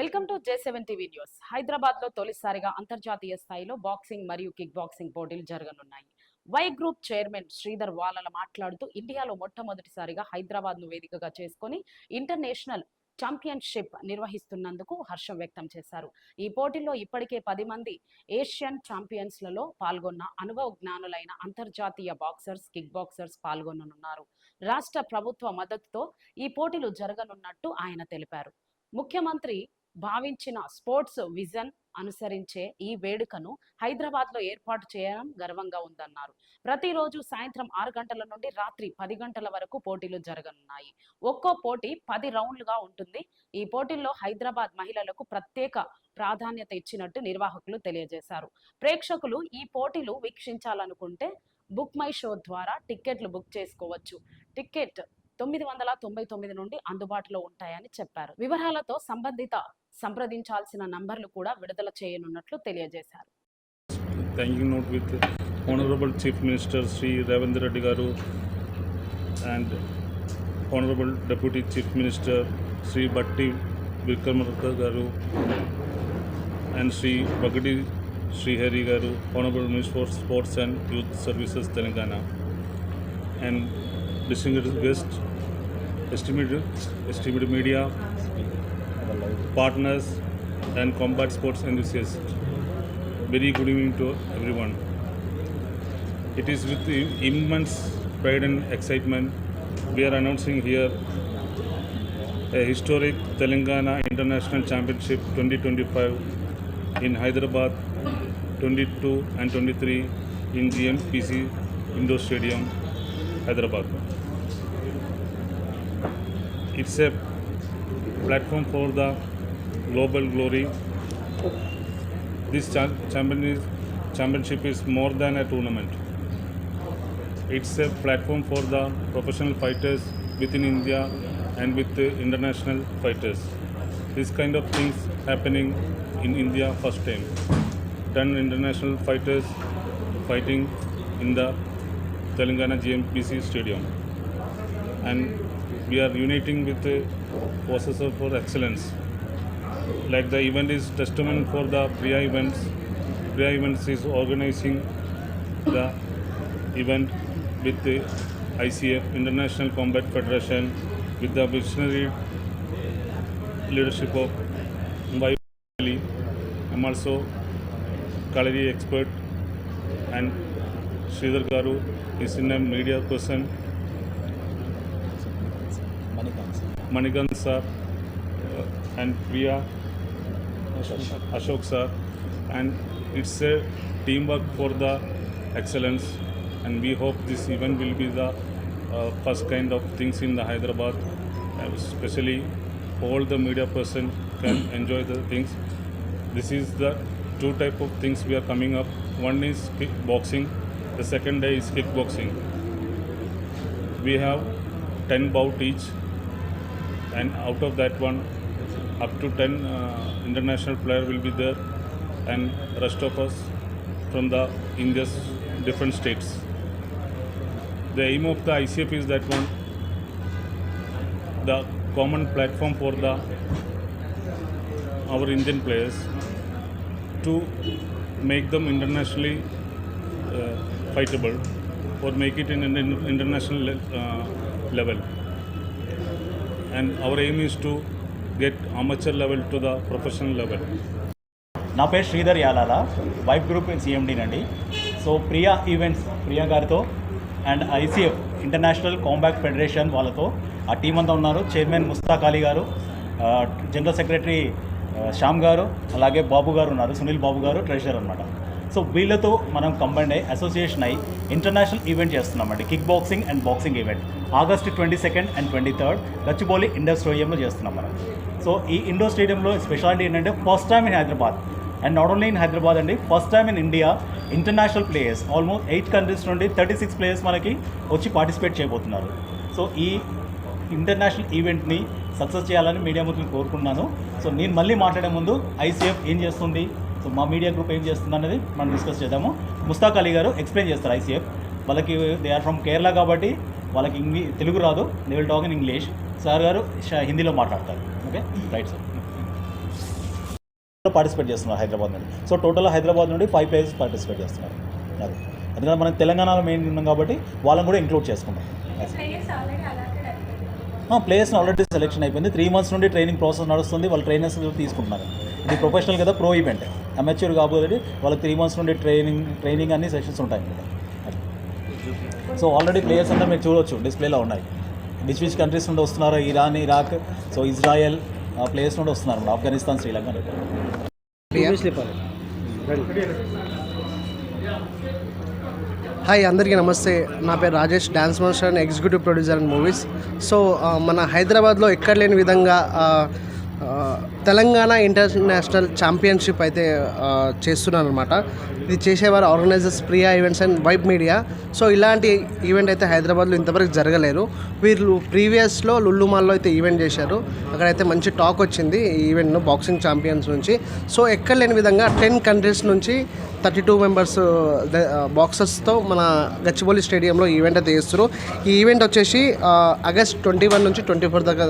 Welcome to J seven TV news. హైదరాబాద్లో తొలిసారిగా అంతర్జాతీయ స్థాయిలో బాక్సింగ్ మరియు కిక్ బాక్సింగ్ పోటీలు జరగనున్నాయి. Y group chairman Sridhar Valala మాట్లాడుతూ ఇండియాలో మొట్టమొదటిసారిగా హైదరాబాద్ను వేదికగా చేసుకొని ఇంటర్నేషనల్ ఛాంపియన్షిప్ నిర్వహిస్తున్నందుకు హర్షం వ్యక్తం చేశారు. ఈ పోటీల్లో ఇప్పటికే పది మంది ఏషియన్ ఛాంపియన్స్లలో పాల్గొన్న అనుభవ జ్ఞానులైన అంతర్జాతీయ బాక్సర్స్ కిక్ బాక్సర్స్ పాల్గొననున్నారు. రాష్ట్ర ప్రభుత్వ మద్దతుతో ఈ పోటీలు జరగనున్నట్టు ఆయన తెలిపారు. ముఖ్యమంత్రి భావించిన స్పోర్ట్స్ విజన్ అనుసరించే ఈ వేడుకను హైదరాబాద్లో ఏర్పాటు చేయడం గర్వంగా ఉందన్నారు. ప్రతిరోజు సాయంత్రం ఆరు గంటల నుండి రాత్రి పది గంటల వరకు పోటీలు జరగనున్నాయి. ఒక్కో పోటీ పది రౌండ్లుగా ఉంటుంది. ఈ పోటీల్లో హైదరాబాద్ మహిళలకు ప్రత్యేక ప్రాధాన్యత ఇచ్చినట్టు నిర్వాహకులు తెలియజేశారు. ప్రేక్షకులు ఈ పోటీలు వీక్షించాలనుకుంటే బుక్ మై షో ద్వారా టిక్కెట్లు బుక్ చేసుకోవచ్చు. టిక్కెట్ తొమ్మిది వందల తొంభై తొమ్మిది నుండి అందుబాటులో ఉంటాయని చెప్పారు. వివరాలతో సంబంధిత సంప్రదించాల్సిన నంబర్లు కూడా విడుదల చేయనున్నట్లు తెలియజేశారు. Honourable chief minister Shri Revanth Reddy garu and honourable deputy chief minister Shri Bhatti Vikramarka garu and Shri Bagadi Srihari garu honourable minister sports and youth services Telangana and distinguished guest esteemed esteemed media partners and combat sports enthusiasts. Very good evening to everyone. It is with immense pride and excitement we are announcing here a historic Telangana International Championship 2025 in Hyderabad 22 and 23 in GMPC Indoor Stadium, Hyderabad. It's a platform for the global glory this cha- champion is, championship is more than a tournament. It's a platform for the professional fighters within India and with the international fighters. This kind of things happening in India first time. Done international fighters fighting in the Telangana GMPC stadium. And we are uniting with the forces of for excellence like the event is testament for the Priya events. Priya events is organizing the event with the ICF International Combat Federation with the visionary leadership of Mumbai. I'm also culinary expert and Sridhar Garu is in a media person. Manikant sir uh, and Priya Ashok sir, and it's a teamwork for the excellence. And we hope this event will be the uh, first kind of things in the Hyderabad, especially all the media person can enjoy the things. This is the two type of things we are coming up. One is kickboxing, the second day is kickboxing. We have 10 bout each, and out of that one, up to 10 uh, international player will be there and rest of us from the India's different states. The aim of the ICF is that one, the common platform for the our Indian players to make them internationally uh, fightable or make it in an international le- uh, level. And our aim is to get amateur level to the professional level. నా పేరు Sridhar Yalala vibe group సిఎండీనండి so Priya events Priya గారితో and ICF international combat federation వాళ్ళతో ఆ team అంతా ఉన్నారు. Chairman Mushtaq Ali గారు general secretary Shyam గారు అలాగే బాబు గారు ఉన్నారు సునీల్ బాబు గారు ట్రెషరర్ అనమాట సో వీళ్ళతో మనం కంబైన్ అయ్యి అసోసియేషన్ అయ్యి ఇంటర్నేషనల్ ఈవెంట్ చేస్తున్నామండి. Kick boxing and boxing event August twenty second and twenty third Gachibowli indoor స్టేడియంలో చేస్తున్నాం మనం. సో ఈ ఇండోర్ స్టేడియంలో స్పెషాలిటీ ఏంటంటే first time in Hyderabad and not only in Hyderabad అండి first time in India international players almost eight countries నుండి thirty six players మనకి వచ్చి పార్టిసిపేట్ చేయబోతున్నారు. సో ఈ ఇంటర్నేషనల్ ఈవెంట్ని సక్సెస్ చేయాలని మీడియా మిత్రులు కోరుకున్నాను సో నేను మళ్ళీ మాట్లాడే ముందు ఐసీఎఫ్ ఏం చేస్తుంది? సో మా మీడియా గ్రూప్ ఏం చేస్తుంది అనేది మనం డిస్కస్ చేద్దాము. ముస్తాక్ అలీ గారు ఎక్స్ప్లెయిన్ చేస్తారు ఐసీఎఫ్ వాళ్ళకి దే ఆర్ ఫ్రమ్ కేరళ కాబట్టి వాళ్ళకి ఇంగ్లీ తెలుగు రాదు. They will talk in English sir garu హిందీలో మాట్లాడతారు. ఓకే? రైట్ సార్ పార్టిసిపేట్ చేస్తున్నారు హైదరాబాద్ నుండి. సో టోటల్ హైదరాబాద్ నుండి ఫైవ్ ప్లేయర్స్ పార్టిసిపేట్ చేస్తున్నారు. అది. ఎందుకంటే మనం తెలంగాణలో మెయిన్ ఉన్నాం కాబట్టి వాళ్ళని కూడా ఇంక్లూడ్ చేసుకున్నాం ప్లేయర్స్ని ఆల్రెడీ సెలెక్షన్ అయిపోయింది. త్రీ మంత్స్ నుండి ట్రైనింగ్ ప్రాసెస్ నడుస్తుంది. వాళ్ళు ట్రైనర్స్ తీసుకుంటున్నారు. ఇది ప్రొఫెషనల్ కదా ప్రో ఈవెంట్ అమెచ్యూర్ కాబట్టి వాళ్ళకి త్రీ మంత్స్ నుండి ట్రైనింగ్ ట్రైనింగ్ అన్ని సెషన్స్ ఉంటాయి. సో ఆల్రెడీ ప్లేయర్స్ అంతా మీరు చూడొచ్చు. డిస్ప్లేలో ఉన్నాయి. విచ్ విచ్ కంట్రీస్ నుండి వస్తున్నారు? Iran Iraq. So Israel place నుండి వస్తున్నారు ఆఫ్ఘనిస్తాన్ శ్రీలంక హాయ్ అందరికీ నమస్తే. నా పేరు Rajesh. Dance master and executive producer and movies so మన హైదరాబాద్లో ఎక్కడ లేని విధంగా తెలంగాణ ఇంటర్నేషనల్ ఛాంపియన్షిప్ అయితే ఆ, చేస్తున్నాను అనమాట ఇది చేసేవారు organisers Priya events and vibe media. So ఇలాంటి ఈవెంట్ అయితే హైదరాబాద్లో ఇంతవరకు జరగలేదు. వీళ్ళు ప్రీవియస్లో లుల్లుమాల్లో అయితే ఈవెంట్ చేశారు. అక్కడైతే మంచి టాక్ వచ్చింది ఈ ఈవెంట్ను బాక్సింగ్ ఛాంపియన్స్ నుంచి. సో ఎక్కడ లేని విధంగా టెన్ కంట్రీస్ నుంచి థర్టీ టూ మెంబర్స్ బాక్సర్స్తో మన గచ్చిబౌలి స్టేడియంలో ఈవెంట్ అయితే చేస్తారు ఈ ఈవెంట్ వచ్చేసి ఆగస్ట్ ట్వంటీ వన్ నుంచి ట్వంటీ ఫోర్ దాకా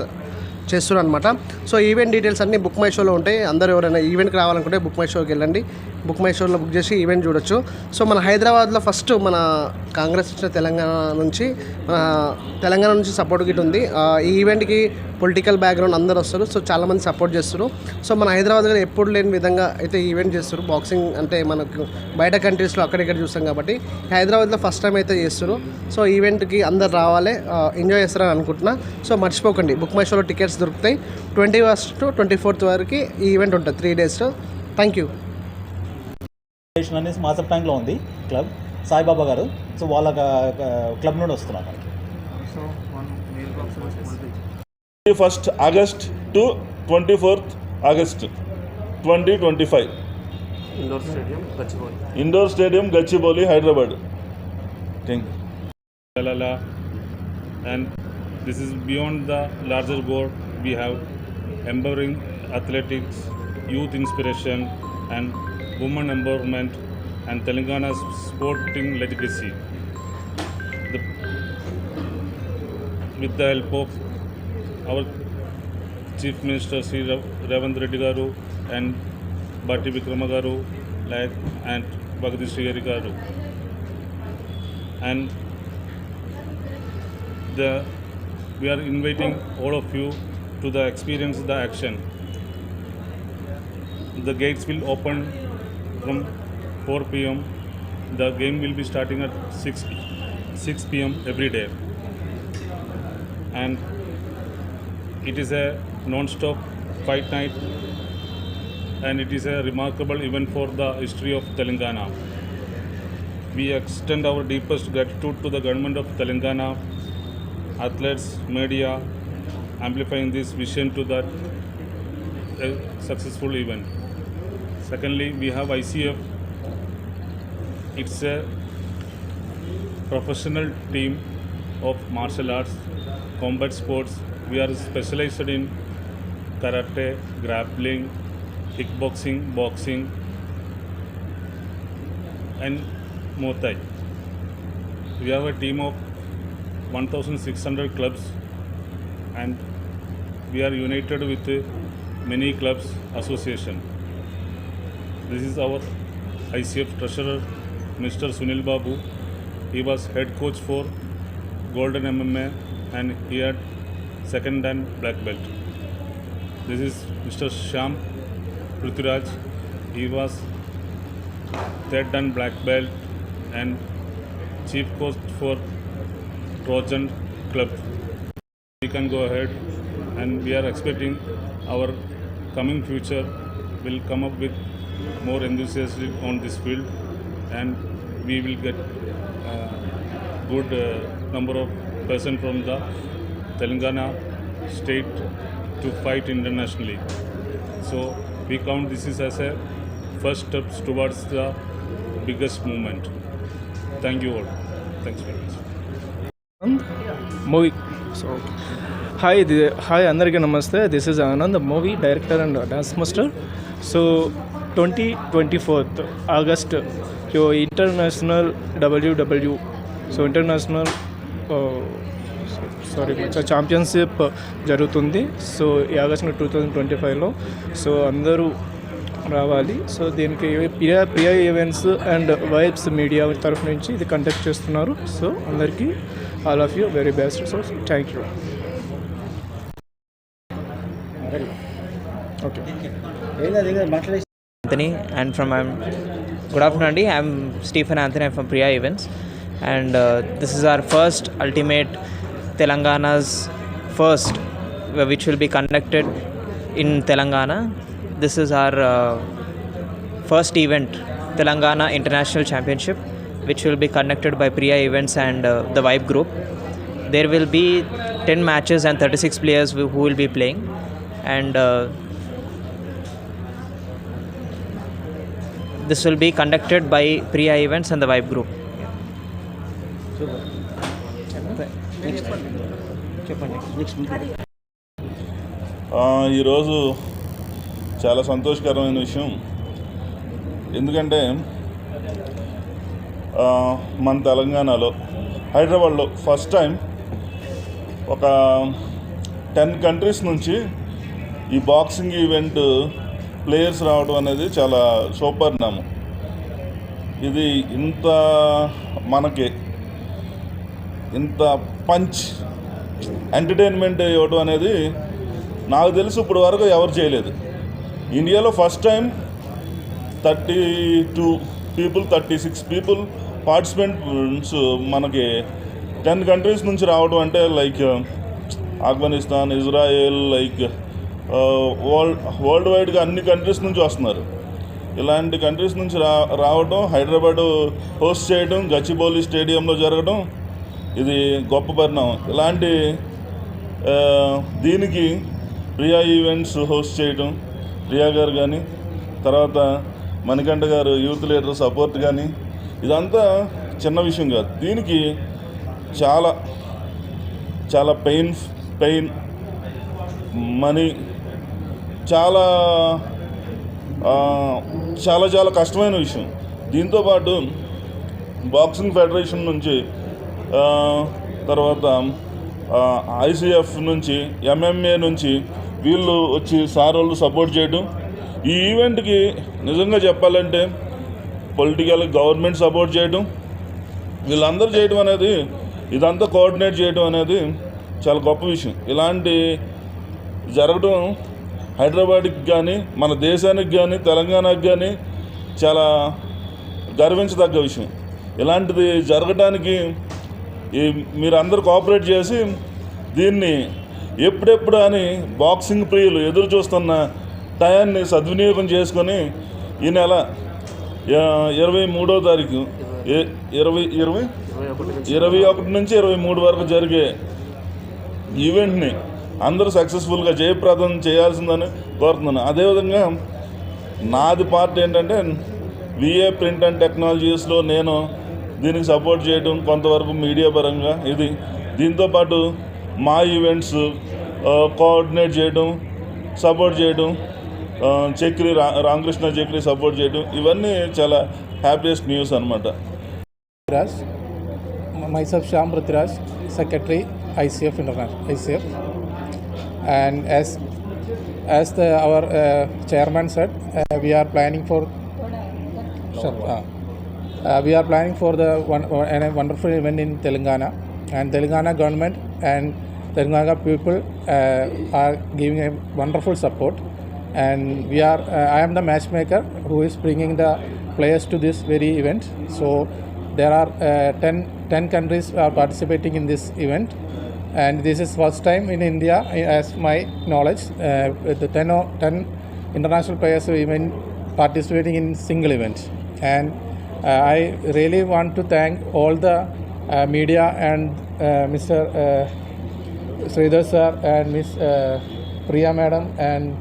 చేస్తున్నాను అనమాట సో ఈవెంట్ డీటెయిల్స్ అన్నీ బుక్ మై షోలో ఉంటాయి. అందరూ ఎవరైనా ఈవెంట్కి రావాలనుకుంటే బుక్ మై షోకి వెళ్ళండి. బుక్ మై షోలో బుక్ చేసి ఈవెంట్ చూడొచ్చు. సో మన హైదరాబాద్లో ఫస్ట్ మన కాంగ్రెస్ వచ్చిన తెలంగాణ నుంచి మన తెలంగాణ నుంచి సపోర్ట్ గిట్ ఉంది. ఈ ఈవెంట్కి పొలిటికల్ బ్యాక్గ్రౌండ్ అందరు వస్తారు. సో చాలామంది సపోర్ట్ చేస్తారు. సో మన హైదరాబాద్ ఎప్పుడు లేని విధంగా అయితే ఈవెంట్ చేస్తారు. బాక్సింగ్ అంటే మనకు బయట కంట్రీస్లో అక్కడిక్కడ చూస్తాం కాబట్టి హైదరాబాద్లో ఫస్ట్ టైం అయితే చేస్తారు. సో ఈవెంట్కి అందరు రావాలి. ఎంజాయ్ చేస్తారని అనుకుంటున్నా. సో మర్చిపోకండి. బుక్ మై షోలో టికెట్స్ దొరుకుతాయి. Twenty first to twenty fourth వరకు ఈ ఈవెంట్ ఉంటుంది. Three days. Thank you. Station అనేసి మాసప్ ట్యాంక్లో ఉంది క్లబ్. సాయిబాబా గారు. సో వాళ్ళ క్లబ్ నుండి వస్తున్నారు. మనకి first August to twenty fourth August twenty twenty five indoor stadium Gachibowli indoor stadium Gachibowli Hyderabad thank you. And this is beyond the larger goal. We have empowering athletics, youth inspiration, and women empowerment, and Telangana's sporting legacy. The, with the help of our Chief Minister Sri Rav- Ravand Reddy Garu and Bhatti Vikrama Garu like, and Bhagati Sri Garu. And the we are inviting all of you to the experience the action the gates will open from 4 pm the game will be starting at 6 6 pm every day. And it is a non-stop fight night and it is a remarkable event for the history of telangana. We extend our deepest gratitude to the government of telangana athletes, media, amplifying this vision to that a successful event. Secondly, we have ICF. It's a professional team of martial arts, combat sports. We are specialized in karate, grappling, kickboxing, boxing, and Muay Thai. We have a team of 1600 clubs and we are united with many clubs association this is our icf treasurer mr sunil babu. He was head coach for golden mma and he had second and black belt. This is mr sham prithviraj. He was third and black belt and chief coach for Trojan Club. We can go ahead and we are expecting our coming future will come up with more enthusiastic on this field and we will get uh, good uh, number of person from the Telangana state to fight internationally. So we count this is as a first steps towards the biggest movement. Thank you all. Thanks very much. Movie. So, hi, hi, Andarga Namaste. This is Anand, the movie director and dance master. So, twenty twenty fourth August. So international W W so international sorry championship జరుగుతుంది. So ఈ August two thousand twenty ఫైవ్లో. So అందరూ రావాలి. So దీనికి Priya Priya events and vibes media తరఫు నుంచి ఇది conduct చేస్తున్నారు. సో అందరికీ all of you very best. So thank you. Okay. Anthony and from I'm good afternoon Andy. I'm Stephen Anthony I'm from Priya Events. And uh, this is our first ultimate Telangana's first which will be conducted in Telangana. This is our uh, first event Telangana International Championship which will be conducted by Priya Events and uh, the Vibe Group. There will be 10 matches and 36 players who who will be playing. And uh, this will be conducted by Priya Events and the Vibe Group. ఈరోజు చాలా సంతోషకరమైన విషయం ఎందుకంటే మన తెలంగాణలో హైదరాబాద్లో first time ఒక ten countries నుంచి ఈ బాక్సింగ్ ఈవెంట్ ప్లేయర్స్ రావడం అనేది చాలా సూపర్నామం ఇది ఇంత మనకి ఇంత పంచ్ ఎంటర్టైన్మెంట్ ఇవ్వడం అనేది నాకు తెలుసు ఇప్పుడు వరకు ఎవరు చేయలేదు. ఇండియాలో first time thirty two people thirty six people participants మనకి టెన్ కంట్రీస్ నుంచి రావడం అంటే like Afghanistan Israel like world world వైడ్గా అన్ని కంట్రీస్ నుంచి వస్తున్నారు. ఇలాంటి కంట్రీస్ నుంచి రా రావడం హైదరాబాద్ హోస్ట్ చేయడం గచ్చిబౌలి స్టేడియంలో జరగడం ఇది గొప్ప పరిణామం. ఇలాంటి దీనికి ప్రియా ఈవెంట్స్ హోస్ట్ చేయడం ప్రియా గారు కానీ తర్వాత మణికంఠ గారు యూత్ లీడర్ సపోర్ట్ కానీ ఇదంతా చిన్న విషయం కాదు. దీనికి చాలా చాలా పెయిన్ పెయిన్ మనీ చాలా చాలా చాలా కష్టమైన విషయం. దీంతోపాటు బాక్సింగ్ ఫెడరేషన్ నుంచి తర్వాత ఐసీఎఫ్ నుంచి ఎంఎంఏ నుంచి వీళ్ళు వచ్చి సార్ వాళ్ళు సపోర్ట్ చేయడం. ఈ ఈవెంట్కి నిజంగా చెప్పాలంటే పొలిటికల్ గవర్నమెంట్ సపోర్ట్ చేయడం. వీళ్ళందరూ చేయడం అనేది ఇదంతా కోఆర్డినేట్ చేయడం అనేది చాలా గొప్ప విషయం. ఇలాంటి జరగడం హైదరాబాద్కి కానీ మన దేశానికి కానీ తెలంగాణకి కానీ చాలా గర్వించదగ్గ విషయం. ఇలాంటిది జరగడానికి ఈ మీరందరూ కోఆపరేట్ చేసి దీన్ని ఎప్పుడెప్పుడు అని బాక్సింగ్ ప్రియులు ఎదురు చూస్తున్న టయాన్ని సద్వినియోగం చేసుకొని ఈ నెల ఇరవై మూడో తారీఖు ఇరవై ఇరవై? ఇరవై ఒకటి నుంచి. ఇరవై మూడు వరకు జరిగే ఈవెంట్ని అందరూ సక్సెస్ఫుల్గా జయప్రదం చేయాల్సిందని కోరుతున్నాను. అదేవిధంగా నాది పార్ట్ ఏంటంటే విఏ ప్రింట్ అండ్ టెక్నాలజీస్లో నేను దీనికి సపోర్ట్ చేయడం కొంతవరకు మీడియా పరంగా ఇది. దీంతోపాటు మా ఈవెంట్స్ కోఆర్డినేట్ చేయడం సపోర్ట్ చేయడం చక్రి రా రామకృష్ణ చక్రి సపోర్ట్ చేయడం ఇవన్నీ చాలా హ్యాపీయెస్ట్ న్యూస్ అనమాట Prithviraj. Myself Shyam Prithviraj secretary ICF international ICF And as as the our uh, chairman said, uh, we are planning for Sure, uh, uh, we are planning for the one uh, a wonderful event in Telangana, and Telangana government and Telangana people uh, are giving a wonderful support. And we are, uh, I am the matchmaker who is bringing the players to this very event. So there are uh, 10, 10 countries are participating in this event, and this is first time in India, as my knowledge, uh, with the 10, o- 10 international players who even participating in single event. And uh, I really want to thank all the uh, media and uh, Mr. Uh, Sridhar sir and Miss uh, Priya madam and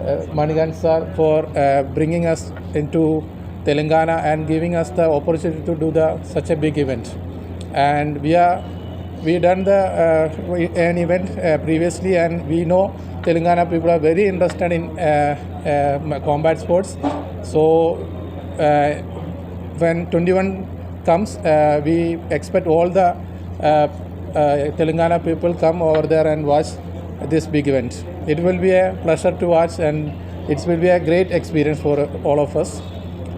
uh, Manigan sir for uh, bringing us into Telangana and giving us the opportunity to do the such a big event. And we are we done the uh, an event uh, previously and we know Telangana people are very interested in uh, uh, combat sports. So uh, when 21 comes, uh, we expect all the uh, uh, Telangana people come over there and watch this big event. It will be a pleasure to watch, and it will be a great experience for all of us.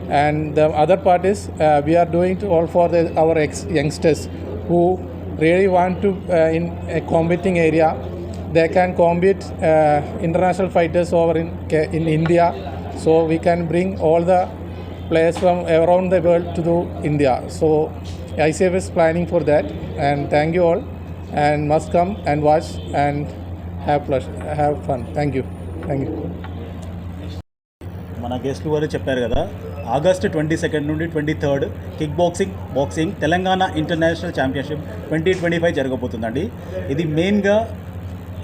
And the other part is uh, we are doing it all for the, our ex- youngsters who really want to uh, in a combating area. They can combat uh, international fighters over in in India, so we can bring all the players from around the world to do India. So ICF is planning for that, and thank you all, and must come and watch and have pleasure, have fun. Thank you, thank you. మన గెస్ట్లు వారు చెప్పారు కదా August twenty second నుండి twenty third kick boxing boxing Telangana international championship twenty twenty five జరగబోతుందండి. ఇది మెయిన్గా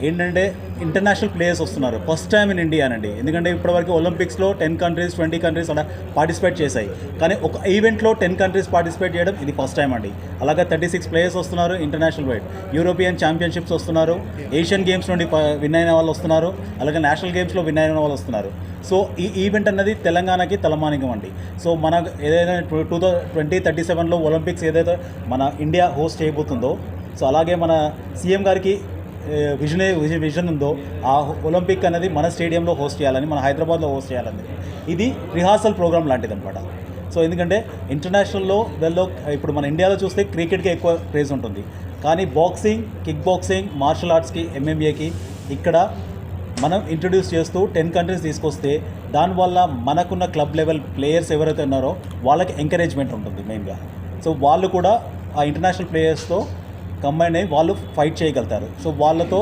ఏంటంటే international players వస్తున్నారు. ఫస్ట్ టైం ఇన్ ఇండియా అండి ఎందుకంటే ఇప్పటివరకు ఒలింపిక్స్లో టెన్ కంట్రీస్ ట్వంటీ కంట్రీస్ అలా పార్టిసిపేట్ చేశాయి. కానీ ఒక ఈవెంట్లో టెన్ కంట్రీస్ పార్టిసిపేట్ చేయడం ఇది ఫస్ట్ టైం అండి. అలాగే థర్టీ సిక్స్ ప్లేయర్స్ వస్తున్నారు ఇంటర్నేషనల్ వైడ్ యూరోపియన్ ఛాంపియన్షిప్స్ వస్తున్నారు. ఏషియన్ గేమ్స్ నుండి విన్ అయిన వాళ్ళు వస్తున్నారు. అలాగే నేషనల్ గేమ్స్లో విన్ అయిన వాళ్ళు వస్తున్నారు. సో ఈ ఈవెంట్ అన్నది తెలంగాణకి తలమానికం అండి. సో మన ఏదైతే టూ ట్వంటీ థర్టీ సెవెన్లో ఒలింపిక్స్ ఏదైతే మన ఇండియా హోస్ట్ చేయబోతుందో సో అలాగే మన సీఎం గారికి విజన్ విజన్ ఉందో ఆ ఒలింపిక్ అనేది మన స్టేడియంలో హోస్ట్ చేయాలని మన హైదరాబాద్లో హోస్ట్ చేయాలని. ఇది రిహార్సల్ ప్రోగ్రామ్ లాంటిది అనమాట సో ఎందుకంటే ఇంటర్నేషనల్లో వెళ్ళో ఇప్పుడు మన ఇండియాలో చూస్తే క్రికెట్కి ఎక్కువ క్రేజ్ ఉంటుంది. కానీ బాక్సింగ్ కిక్ బాక్సింగ్ మార్షల్ ఆర్ట్స్కి ఎంఎంఏకి ఇక్కడ మనం ఇంట్రడ్యూస్ చేస్తూ టెన్ కంట్రీస్ తీసుకొస్తే దానివల్ల మనకున్న క్లబ్ లెవెల్ ప్లేయర్స్ ఎవరైతే ఉన్నారో వాళ్ళకి ఎంకరేజ్మెంట్ ఉంటుంది మెయిన్గా. సో వాళ్ళు కూడా ఆ ఇంటర్నేషనల్ ప్లేయర్స్తో కంబైన్ అయ్యి వాళ్ళు ఫైట్ చేయగలుగుతారు. సో వాళ్ళతో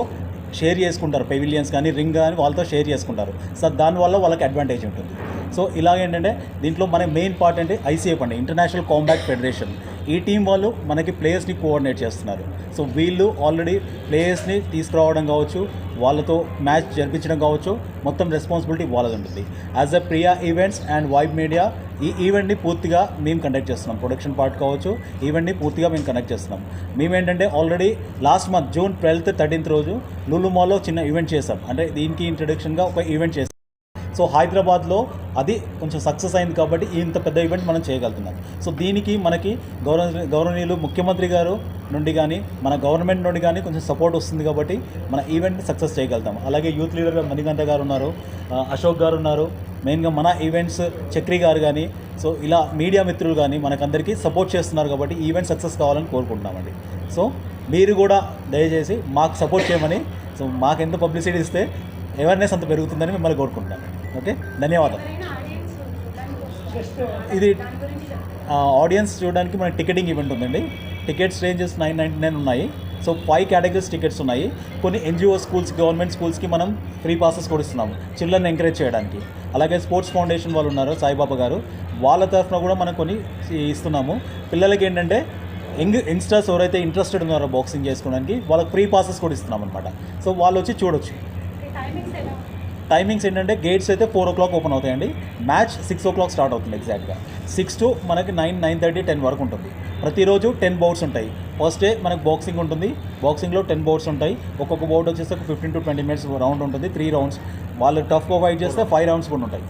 షేర్ చేసుకుంటారు. పెవిలియన్స్ కానీ రింగ్ కానీ వాళ్ళతో షేర్ చేసుకుంటారు. సో దానివల్ల వాళ్ళకి అడ్వాంటేజ్ ఉంటుంది. సో ఇలాగేంటంటే దీంట్లో మన మెయిన్ పార్ట్ అంటే ఐసీఎఫ్ అండి ఇంటర్నేషనల్ కాంబాక్ట్ ఫెడరేషన్ ఈ టీం వాళ్ళు మనకి ప్లేయర్స్ని కోఆర్డినేట్ చేస్తున్నారు. సో వీళ్ళు ఆల్రెడీ ప్లేయర్స్ని తీసుకురావడం కావచ్చు వాళ్ళతో మ్యాచ్ జరిపించడం కావచ్చు మొత్తం రెస్పాన్సిబిలిటీ వాళ్ళది ఉంటుంది as a Priya events and vibe media ఈ ఈవెంట్ని పూర్తిగా మేము కండక్ట్ చేస్తున్నాం. ప్రొడక్షన్ పార్ట్ కావచ్చు ఈవెంట్ని పూర్తిగా మేము కండక్ట్ చేస్తున్నాం. మేము ఏంటంటే already last month June twelfth thirteenth రోజు లులు మాల్లో చిన్న ఈవెంట్ చేసాం అంటే దీనికి ఇంట్రడక్షన్గా ఒక ఈవెంట్ చేసాం సో హైదరాబాద్లో అది కొంచెం సక్సెస్ అయింది కాబట్టి ఇంత పెద్ద ఈవెంట్ మనం చేయగలుగుతున్నాం. సో దీనికి మనకి గౌరవ గౌరవనీయులు ముఖ్యమంత్రి గారు నుండి కానీ మన గవర్నమెంట్ నుండి కానీ కొంచెం సపోర్ట్ వస్తుంది కాబట్టి మన ఈవెంట్ సక్సెస్ చేయగలుగుతాం. అలాగే యూత్ లీడర్ మణికంఠ గారు ఉన్నారు అశోక్ గారు ఉన్నారు మెయిన్గా మన ఈవెంట్స్ చక్రి గారు కానీ సో ఇలా మీడియా మిత్రులు కానీ మనకందరికీ సపోర్ట్ చేస్తున్నారు కాబట్టి ఈవెంట్ సక్సెస్ కావాలని కోరుకుంటున్నామండి. సో మీరు కూడా దయచేసి మాకు సపోర్ట్ చేయమని సో మాకు ఎంత పబ్లిసిటీ ఇస్తే అవేర్నెస్ అంత పెరుగుతుందని మిమ్మల్ని కోరుకుంటున్నాను ఓకే ధన్యవాదాలు. ఇది ఆడియన్స్ చూడడానికి మనకి టికెటింగ్ ఈవెంట్ ఉందండి. Tickets ranges nine ninety nine ఉన్నాయి. సో ఫైవ్ కేటగిరీస్ టికెట్స్ ఉన్నాయి. కొన్ని ఎన్జిఓ స్కూల్స్ గవర్నమెంట్ స్కూల్స్కి మనం ఫ్రీ పాసెస్ కూడా ఇస్తున్నాము చిల్డ్రన్ ఎంకరేజ్ చేయడానికి. అలాగే స్పోర్ట్స్ ఫౌండేషన్ వాళ్ళు ఉన్నారు సాయిబాబా గారు. వాళ్ళ తరఫున కూడా మనం కొన్ని ఇస్తున్నాము. పిల్లలకి ఏంటంటే యంగ్ యంగ్స్టర్స్ ఎవరైతే ఇంట్రెస్టెడ్ ఉన్నారో బాక్సింగ్ చేసుకోవడానికి వాళ్ళకి ఫ్రీ పాసెస్ కూడా ఇస్తున్నాం అనమాట సో వాళ్ళు వచ్చి చూడొచ్చు. టైమింగ్స్ ఏంటంటే గేట్స్ అయితే ఫోర్ ఓ క్లాక్ ఓపెన్ అవుతాయండి. Match six o'clock start అవుతుంది ఎగ్జాక్ట్గా సిక్స్ టు మనకి నైన్ నైన్ థర్టీ టెన్ వరకు ఉంటుంది. ప్రతిరోజు టెన్ బౌట్స్ ఉంటాయి. ఫస్ట్ డే మనకు బాక్సింగ్ ఉంటుంది. బాక్సింగ్లో టెన్ బౌట్స్ ఉంటాయి. ఒక్కొక్క బౌట్ వచ్చేసి ఒక fifteen to twenty minutes round ఉంటుంది. త్రీ రౌండ్స్ వాళ్ళు టఫ్గా ఫైట్ చేస్తే ఫైవ్ రౌండ్స్ కూడా ఉంటాయి.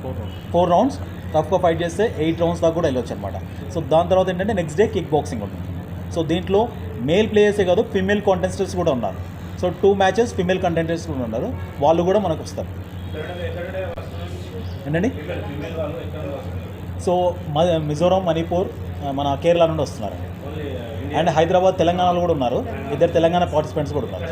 ఫోర్ రౌండ్స్ టఫ్గా ఫైట్ చేస్తే ఎయిట్ రౌండ్స్ దాకా కూడా వెళ్ళొచ్చు అనమాట సో దాని తర్వాత ఏంటంటే నెక్స్ట్ డే కిక్ బాక్సింగ్ ఉంటుంది. సో దీంట్లో మేల్ ప్లేయర్సే కాదు ఫిమేల్ కాంటెస్టర్స్ కూడా ఉన్నారు. So two matches female contenders కూడా ఉన్నారు. వాళ్ళు కూడా మనకు వస్తారు. ఏంటండి? సో మిజోరాం మణిపూర్ మన కేరళ నుండి వస్తున్నారు. అండ్ హైదరాబాద్ తెలంగాణలో కూడా ఉన్నారు. ఇద్దరు తెలంగాణ పార్టిసిపెంట్స్ కూడా ఉన్నారు.